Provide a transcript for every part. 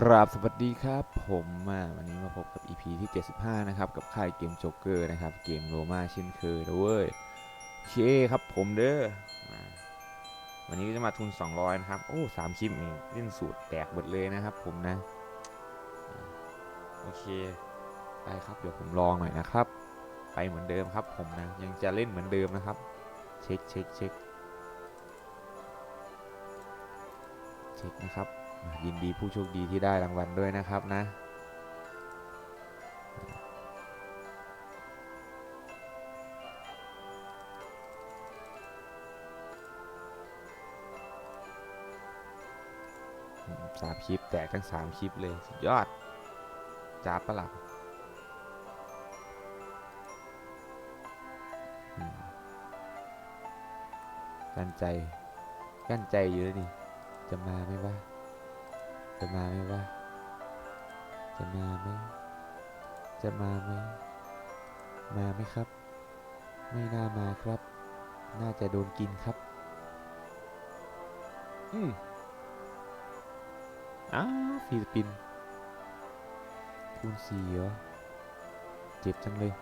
กราบสวัสดีครับผมอะวันนี้มาพบกับ EP ที่ 75 นะครับ กับค่ายเกมโจ๊กเกอร์นะครับ เกมโรมาเช่นเคยด้วยเชครับผมเด้อวันนี้ก็จะมาทุน 200 นะครับ โอ้สามคลิปเองเล่นสูตรแตกหมดเลยนะครับผมนะ โอเคได้ครับเดี๋ยวผมลองหน่อยนะครับ ไปเหมือนเดิมครับผมนะ ยังจะเล่นเหมือนเดิมนะครับ เช็คเช็คเช็คเช็คนะครับ ยินดีผู้โชคดีที่ได้รางวัลด้วยนะครับนะ สามคลิปแตกทั้งสามคลิปเลย สุดยอดจ้าบปะหล่ะอืมกั้นใจ กั้นใจอยู่แล้วนี่จะมาไหมวะ จะมาไหมวะ จะมาไหม จะมาไหม มาไหมครับ ไม่น่ามาครับ น่าจะโดนกินครับ อืมอ้าวฟิลิปปินส์คูณสี่เหรอ เจ็บจังเลย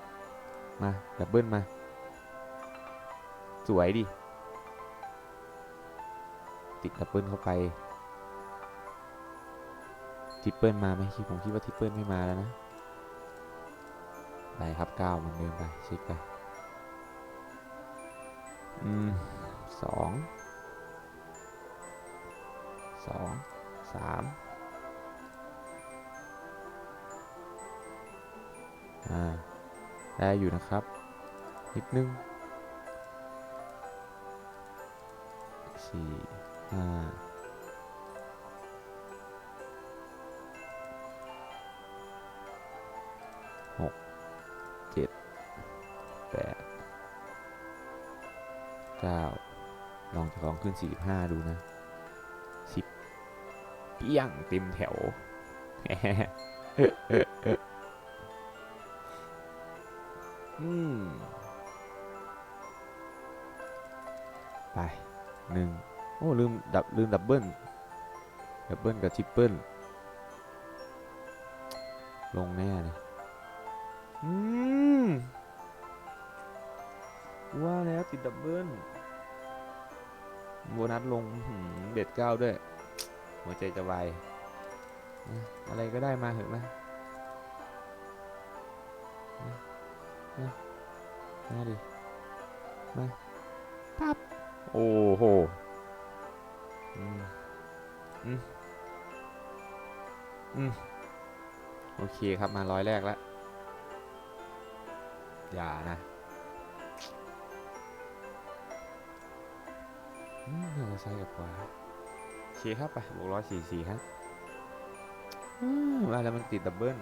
มา ดับเบิลมา สวยดิ ติดดับเบิลเข้าไป ทิปเปิลมาไหมคิดผมคิดว่าทิปเปิลไม่มาแล้วนะได้ครับเก้าเหมือนเดิมไปเช็คไปอืมสองสองสามอ่าได้อยู่นะครับนิดนึงสี่ห้า หกเจ็ดแปดเก้าลองจะลองขึ้นสี่ห้าดูนะสิบเปี้ยงเต็มแถวอืมไปหนึ่งโอ้ ลืม ดับ ลืม ดับเบิลดับเบิลกับทริปเปิลลงแน่เลย อืมว่าแล้วติดดับเบิลโบนัสลงเบ็ดเก้าด้วย หัวใจจะวายอะไรก็ได้มาเถอะนะนะนะมาดิ มาปั๊บโอ้โหอืมอืมอืมโอเคครับมาร้อยแรกแล้ว อย่านะอืมน่าจะใช่กับกว่าโอเคครับไปบวกร้อยสี่สี่ครับมว่าแล้วมันติดดับเบิล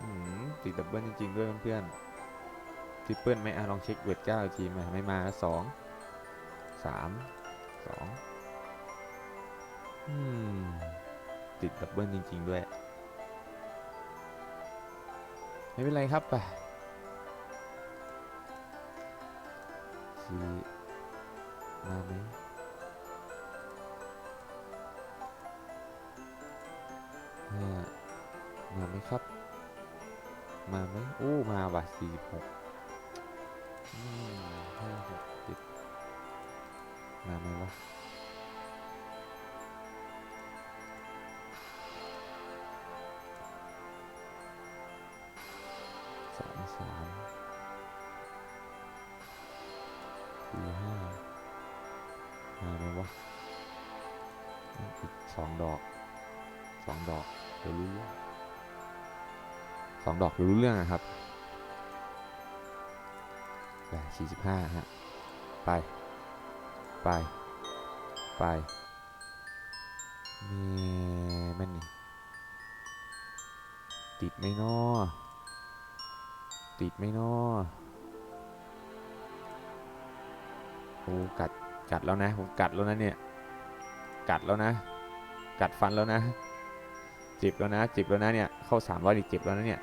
อืมติดดับเบิลจริงๆด้วยเพื่อนๆทริปเปิลไหมอะลองเช็คเวทเก้าอีกทีมาไม่มาแล้วสองสามสองอืมติดดับเบิลจริง ๆ ด้วย ไม่เป็นไรครับไปสีมาไหมห้ามาไหมครับ มาไหมโอ้ มาว่ะสี่สิบหกห้าหกเจ็ดมาไหมวะ สามสี่ห้ามาไหมวะอีกสองดอกสองดอกเดี๋ยวรู้เรื่องสองดอกเดี๋ยวรู้เรื่องอะครับไปสี่สิบห้าฮะ ไป ไป ไปแม่แม่นนี่ติดไหมเนาะ ติดไหมเนาะโอ้กัดกัดแล้วนะผมกัดแล้วนะเนี่ย กัดแล้วนะ กัดฟันแล้วนะจ็บแล้วนะจ็บแล้วนะเนี่ย เข้าสามร้อยดิจ็บแล้วนะเนี่ย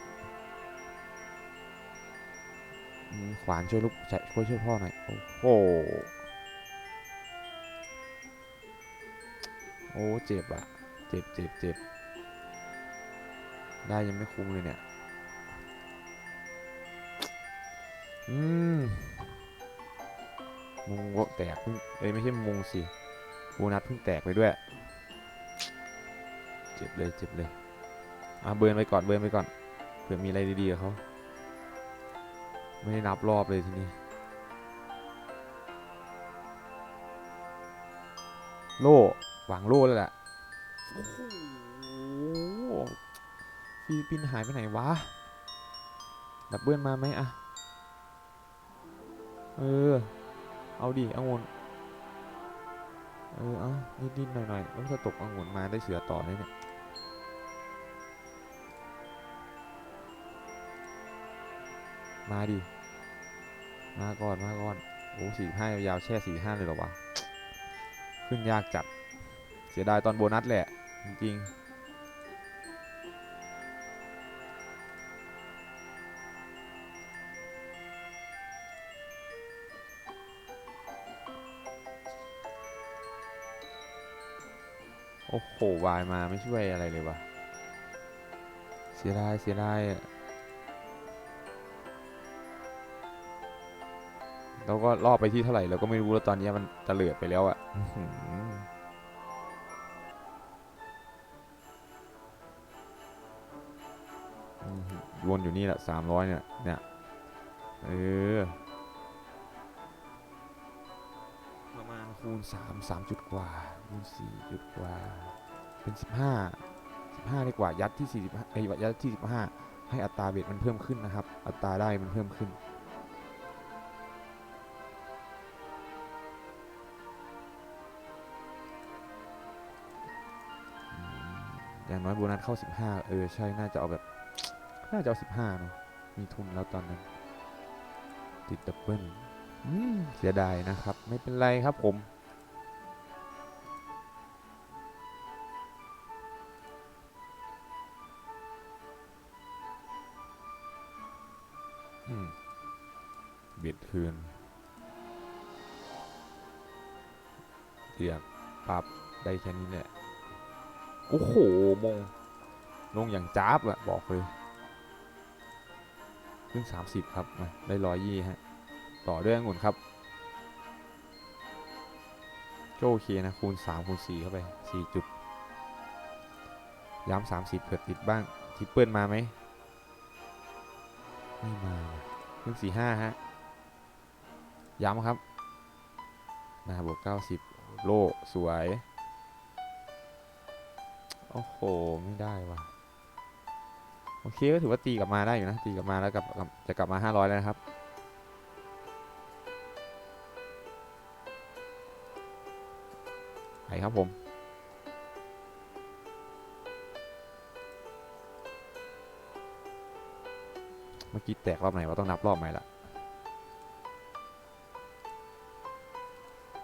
ขวานช่วยลูกช่วยช่วยพ่อหน่อย โอ้โห โอ้เจ็บอะเจ็บเจ็บเจ็บได้ยังไม่คุ้มเลยเนี่ย อืมมุงโวแตกเพิ่งเอ้ยไม่ใช่มุงสิโบนัสเพิ่งแตกไปด้วย เจ็บเลยเจ็บเลย อะเบิร์นไปก่อนเบิร์นไปก่อน เผื่อมีอะไรดีๆกับเขาไม่ได้นับรอบเลยทีนี้ โล่หวังโล่แล้วแหละโอ้โหฟิลิปปินส์หายไปไหนวะ ดับเบิลมาไหมอะ เออ เอาดิเอางุนเออเอานิดๆหน่อยๆต้องจะตกองุ่นมาได้เสือต่อเลยเนี่ยมาดิ มาก่อน มาก่อน โอ้สี่ห้ายาวแช่สี่ห้าเลยเหรอวะ ขึ้นยากจัด เสียดายตอนโบนัสแหละ จริงๆ โอ้โหวายมาไม่ช่วยอะไรเลยวะเสียดายเสียดายอะเราก็รอบไปที่เท่าไหร่เราก็ไม่รู้แล้วตอนนี้มันตะเลิดไปแล้วอะวนอยู่นี่แหละสามร้อยเนี่ย เนี่ย เออ คูณสามสามจุดกว่า คูณสี่จุดกว่า เป็นสิบห้าสิบห้าดีกว่ายัดที่สี่สิบห้าไอ้ยยัดที่สิบห้าให้อัตราเบ็ดมันเพิ่มขึ้นนะครับ อัตราได้มันเพิ่มขึ้น อย่างน้อยโบนัสเข้า 15 เออ ใช่ น่าจะเอาแบบ น่าจะเอา 15เนอะมีทุนแล้วตอนนั้น ติดดับเบิล อืมเสียดายนะครับ ไม่เป็นไรครับผม อืมเบียดคืนเรียกปรับได้แค่นี้แหละ โอ้โห มง ลงอย่างจ้าบอะบอกเลย ขึ้นสามสิบครับมาได้ร้อยยี่ฮะ ต่อด้วยองุ่นครับก็โอเคนะคูณสามคูณสี่เข้าไปสี่จุด ย้ำสามสิบเผื่อติดบ้าง ทิปเปิลมาไหม ไม่มาว่ะขึ้นสี่ห้าฮะ ย้ำครับมาบวกเก้าสิบโลสวย โอ้โห ไม่ได้ว่ะ โอเค ก็ถือว่าตีกลับมาได้อยู่นะ ตีกลับมาแล้วกลับจะกลับมา 500 แล้วนะครับ ไปครับผม เมื่อกี้แตกรอบไหนว่าต้องนับรอบใหม่ละ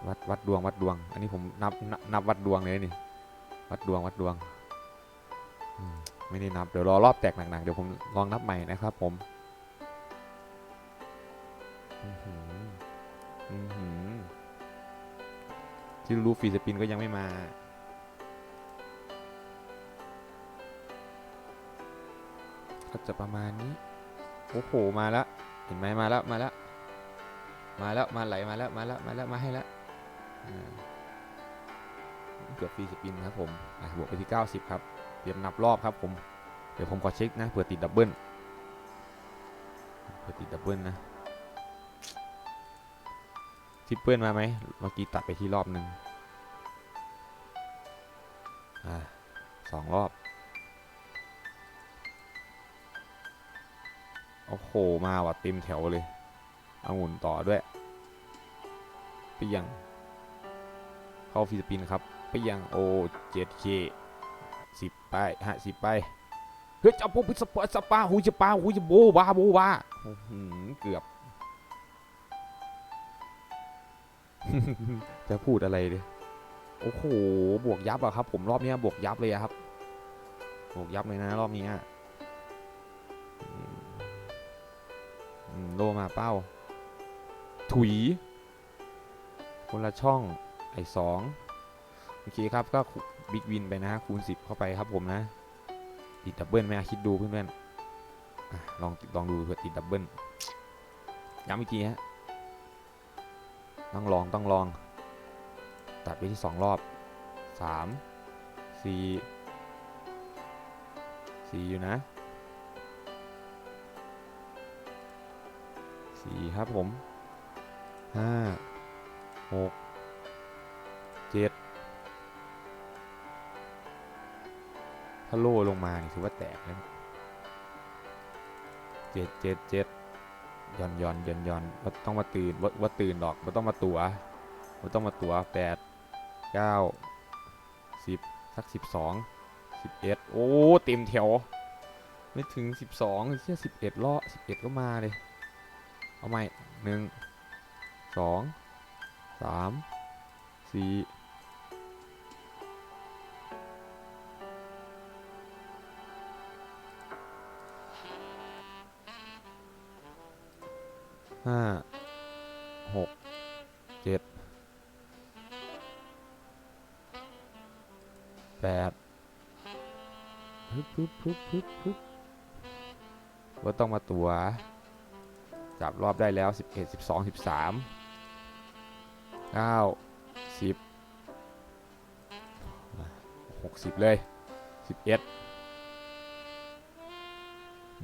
วัดวัดดวงวัดดวง อันนี้ผมนับนับนับวัดดวงเลยนี่ วัดดวงวัดดวงมไม่ได้นับเดี๋ยวรอรอบแตกหนักๆเดี๋ยวผมลองนับใหม่นะครับผมอือหืออือหือ ที่รู้ฟรีสปินก็ยังไม่มา ก็จะประมาณนี้ โอ้โห มาแล้ว เห็นไหมมาแล้ว มาแล้ว มาแล้ว มาไหล มาแล้ว มาแล้ว มาแล้ว มาให้แล้วเกือบฟรีสปินครับผมบวกไปที่ 90 ครับ เตรียมนับรอบครับผม เดี๋ยวผมขอเช็คนะ เผื่อติดดับเบิลเผื่อติดดับเบิลนะ ทิปเปิลมาไหมเมื่อกี้ตัดไปที่รอบหนึ่งอ่าสองรอบ โอ้โห มาว่ะเต็มแถวเลยเอาหมุนต่อด้วยเปียง เข้าฟิลิปปินส์ครับไปยังโอเจ็ดเคสิบไปฮะสิบไปเฮ้ยจับปุ๊บสปาสปาหูจะปาหูจะโบบาโบบาเกือบ จะพูดอะไรเลยโอ้โหบวกยับอะครับ ผมรอบนี้บวกยับเลยครับ บวกยับเลยนะรอบนี้โลมาเป้า ถุย คนละช่องไอ้สองโอเคครับก็บิ๊กวินไปนะคูณ 10 เข้าไปครับผมนะ ติดดับเบิลไหมคิดดูเพื่อนๆอะลองลองดูเผื่อติดดับเบิลย้ำอีกทีฮะ ต้องลองต้องลอง ตัดไปที่ 2 รอบ 3 4 4 อยู่นะ 4 ครับผม 5 6 7 ถ้าโล่ลงมานี่ถือว่าแตกแล้วเจ็ดเจ็ดเจ็ด ย่อนย่อนย่อนย่อนว่าต้องมาตื่นว่าว่าตื่นดอกว่าต้องมาตัวว่าต้องมาตัวแปดเก้าสิบสักสิบสองสิบเอ็ดโอ้เต็มแถวไม่ถึงสิบสองเชี่ยสิบเอ็ดล้อสิบเอ็ดก็มาเลยเอาใหมหนึ่งสองสามสี่ ห้าหกเจ็ดแปดฮึบฮึบฮึบฮึบฮึบว่าต้องมาตัว จับรอบได้แล้ว 11 12 13 9 10 60 เลย 11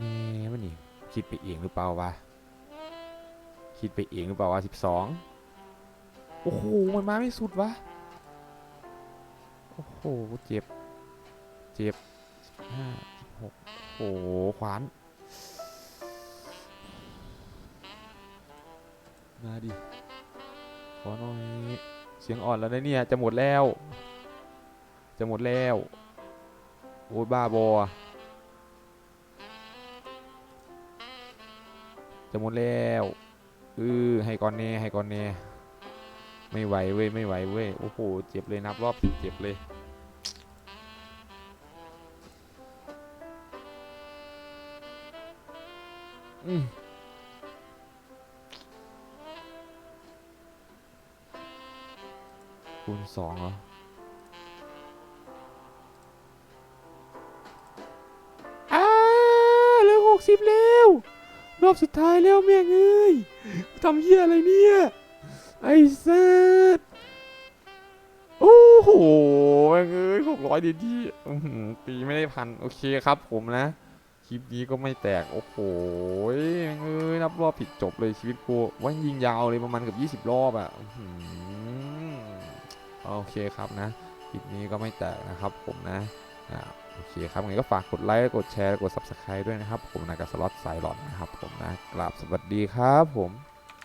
นี่มันนี่คิดไปเองหรือเปล่าวะ คิดไปเองหรือเปล่าวะ12 โอ้โห มันมาไม่สุดวะ โอ้โห เจ็บ เจ็บ15 16โอ้โห ขวาน มาดิ ขอหน่อย เสียงอ่อนแล้วนะเนี่ย จะหมดแล้ว จะหมดแล้ว โอ้ยบ้าบอจะหมดแล้ว เออให้ก่อนแน่ให้ก่อนแน่ไม่ไหวเว้ยไม่ไหวเว้ยโอ้โหเจ็บเลยนับรอบสิบเจ็บเลยอืมคูณสองเหรอ อบสุดท้ายแล้วแม่งเอ้ยทำเหี้ยอะไรเนี่ย ไอ้สัสโอ้โหแม่งเอ้ยหกร้อยดีดีอื้อหือตีไม่ได้พัน โอเคครับผมนะ คลิปนี้ก็ไม่แตก โอ้โหแม่งเอ้ยนับรอบผิดจบเลยชีวิตกูว่ายิงยาวเลยประมาณเกับ 20 รอบอะ่ะอื้อหือโอเคครับนะคลิปนี้ก็ไม่แตกนะครับผมนะ โอเคครับงั้นก็ฝากกดไลค์กดแชร์กด Subscribe ด้วยนะครับ ผมนะกับสล็อตสายหลอนนะครับ ผมนะกราบสวัสดีครับผม